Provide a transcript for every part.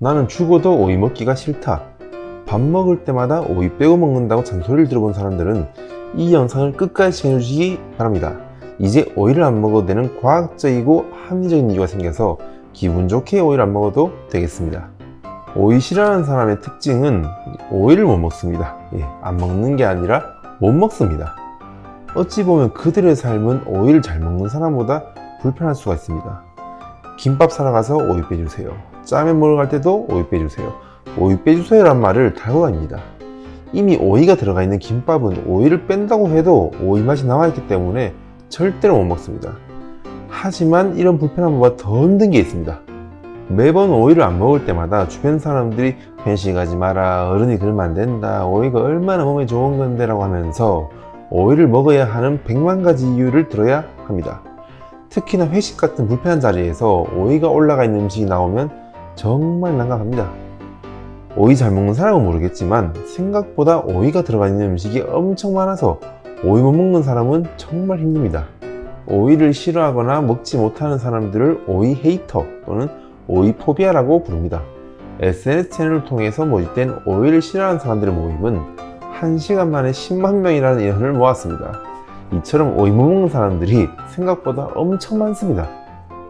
나는 죽어도 오이 먹기가 싫다. 밥 먹을 때마다 오이 빼고 먹는다고 잔소리를 들어본 사람들은 이 영상을 끝까지 시청해주시기 바랍니다. 이제 오이를 안 먹어도 되는 과학적이고 합리적인 이유가 생겨서 기분 좋게 오이를 안 먹어도 되겠습니다. 오이 싫어하는 사람의 특징은 오이를 못 먹습니다. 예, 안 먹는 게 아니라 못 먹습니다. 어찌 보면 그들의 삶은 오이를 잘 먹는 사람보다 불편할 수가 있습니다. 김밥 사러 가서 오이 빼주세요. 짜면 먹으러 갈 때도 오이 빼주세요. 오이 빼주세요란 말을 달고 다닙니다. 이미 오이가 들어가 있는 김밥은 오이를 뺀다고 해도 오이 맛이 남아있기 때문에 절대로 못 먹습니다. 하지만 이런 불편함보다 더 힘든 게 있습니다. 매번 오이를 안 먹을 때마다 주변 사람들이 편식 하지 마라, 어른이 그러면 안 된다, 오이가 얼마나 몸에 좋은 건데 라고 하면서 오이를 먹어야 하는 100만 가지 이유를 들어야 합니다. 특히나 회식 같은 불편한 자리에서 오이가 올라가 있는 음식이 나오면 정말 난감합니다. 오이 잘 먹는 사람은 모르겠지만 생각보다 오이가 들어가 있는 음식이 엄청 많아서 오이 못 먹는 사람은 정말 힘듭니다. 오이를 싫어하거나 먹지 못하는 사람들을 오이 헤이터 또는 오이 포비아라고 부릅니다. SNS 채널을 통해서 모집된 오이를 싫어하는 사람들의 모임은 1시간 만에 10만 명이라는 인원을 모았습니다. 이처럼 오이 못 먹는 사람들이 생각보다 엄청 많습니다.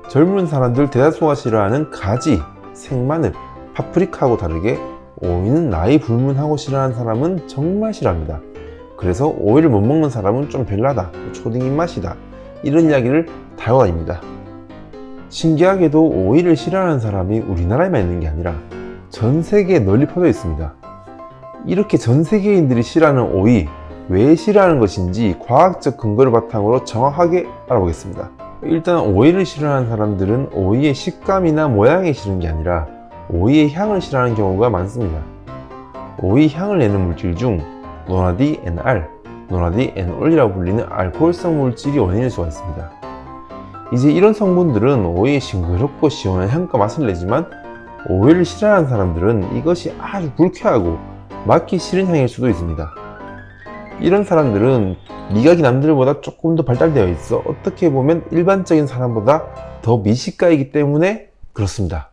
젊은 사람들 대다수가 싫어하는 가지, 생마늘, 파프리카하고 다르게 오이는 나이 불문하고 싫어하는 사람은 정말 싫어합니다. 그래서 오이를 못 먹는 사람은 좀 별나다, 초딩 입맛이다 이런 이야기를 달고 다닙니다. 신기하게도 오이를 싫어하는 사람이 우리나라에만 있는 게 아니라 전 세계에 널리 퍼져 있습니다. 이렇게 전 세계인들이 싫어하는 오이, 왜 싫어하는 것인지 과학적 근거를 바탕으로 정확하게 알아보겠습니다. 일단 오이를 싫어하는 사람들은 오이의 식감이나 모양이 싫은 게 아니라 오이의 향을 싫어하는 경우가 많습니다. 오이 향을 내는 물질 중 노나디 NR, 노나디 NOL이라고 불리는 알코올성 물질이 원인일 수가 있습니다. 이제 이런 성분들은 오이의 싱그럽고 시원한 향과 맛을 내지만 오이를 싫어하는 사람들은 이것이 아주 불쾌하고 맡기 싫은 향일 수도 있습니다. 이런 사람들은 미각이 남들보다 조금 더 발달되어 있어 어떻게 보면 일반적인 사람보다 더 미식가이기 때문에 그렇습니다.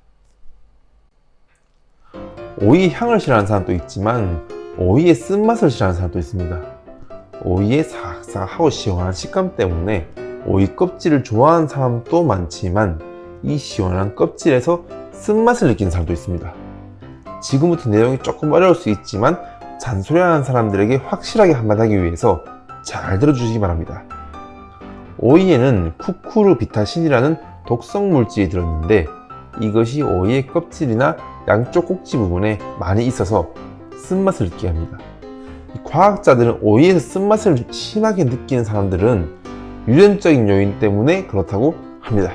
오이 향을 싫어하는 사람도 있지만 오이의 쓴맛을 싫어하는 사람도 있습니다. 오이의 사각사각하고 시원한 식감 때문에 오이 껍질을 좋아하는 사람도 많지만 이 시원한 껍질에서 쓴맛을 느끼는 사람도 있습니다. 지금부터 내용이 조금 어려울 수 있지만 잔소리하는 사람들에게 확실하게 한마디 하기 위해서 잘 들어주시기 바랍니다. 오이에는 쿠쿠르비타신이라는 독성 물질이 들어있는데 이것이 오이의 껍질이나 양쪽 꼭지 부분에 많이 있어서 쓴맛을 느끼게 합니다. 이 과학자들은 오이에서 쓴맛을 심하게 느끼는 사람들은 유전적인 요인 때문에 그렇다고 합니다.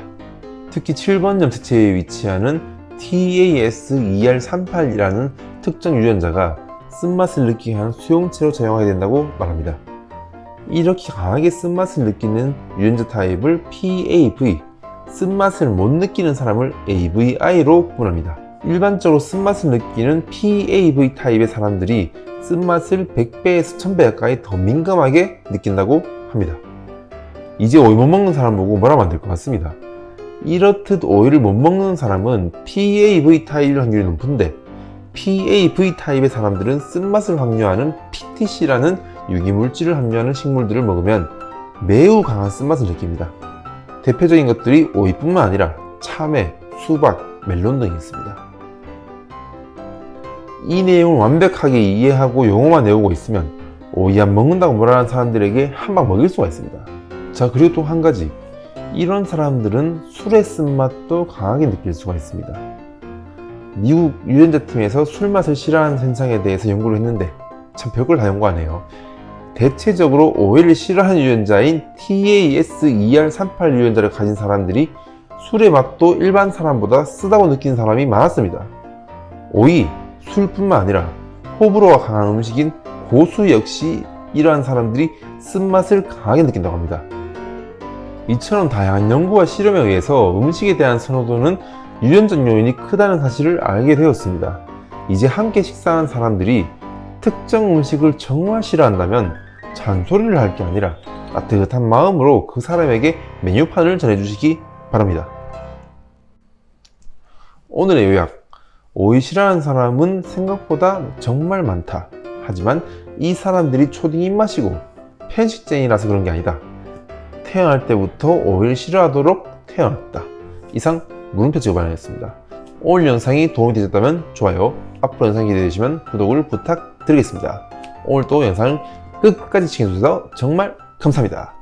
특히 7번 염색체에 위치하는 TAS2R38이라는 특정 유전자가 쓴맛을 느끼게 하는 수용체로 작용하게 된다고 말합니다. 이렇게 강하게 쓴맛을 느끼는 유전자 타입을 PAV, 쓴맛을 못 느끼는 사람을 AVI로 구분합니다. 일반적으로 쓴맛을 느끼는 PAV 타입의 사람들이 쓴맛을 100배에서 1000배 가까이 더 민감하게 느낀다고 합니다. 이제 오이 못 먹는 사람 보고 안될것 같습니다. 이렇듯 오이를 못 먹는 사람은 PAV 타입일 확률이 높은데 PAV 타입의 사람들은 쓴맛을 확류하는 PTC라는 유기물질을 함유하는 식물들을 먹으면 매우 강한 쓴맛을 느낍니다. 대표적인 것들이 오이뿐만 아니라 참외, 수박, 멜론 등이 있습니다. 이 내용을 완벽하게 이해하고 용어만 외우고 있으면 오이 안 먹는다고 뭐라는 사람들에게 한 방 먹일 수가 있습니다. 자, 그리고 또 한 가지. 이런 사람들은 술의 쓴맛도 강하게 느낄 수가 있습니다. 미국 유전자 팀에서 술 맛을 싫어하는 현상에 대해서 연구를 했는데 참 별걸 다 연구하네요. 대체적으로 오이를 싫어하는 유전자인 TAS2R38 유전자를 가진 사람들이 술의 맛도 일반 사람보다 쓰다고 느끼는 사람이 많았습니다. 오이, 술뿐만 아니라 호불호가 강한 음식인 고수 역시 이러한 사람들이 쓴맛을 강하게 느낀다고 합니다. 이처럼 다양한 연구와 실험에 의해서 음식에 대한 선호도는 유전적 요인이 크다는 사실을 알게 되었습니다. 이제 함께 식사하는 사람들이 특정 음식을 정말 싫어한다면 잔소리를 할 게 아니라 따뜻한 마음으로 그 사람에게 메뉴판을 전해주시기 바랍니다. 오늘의 요약. 오이 싫어하는 사람은 생각보다 정말 많다. 하지만 이 사람들이 초딩 입맛이고 편식쟁이라서 그런 게 아니다. 태어날 때부터 오이를 싫어하도록 태어났다. 이상 물음표 지구반이었습니다. 오늘 영상이 도움이 되셨다면 좋아요, 앞으로 영상이 기대되시면 구독을 부탁드 리겠습니다. 오늘 또 영상을 끝까지 시청해주셔서 정말 감사합니다.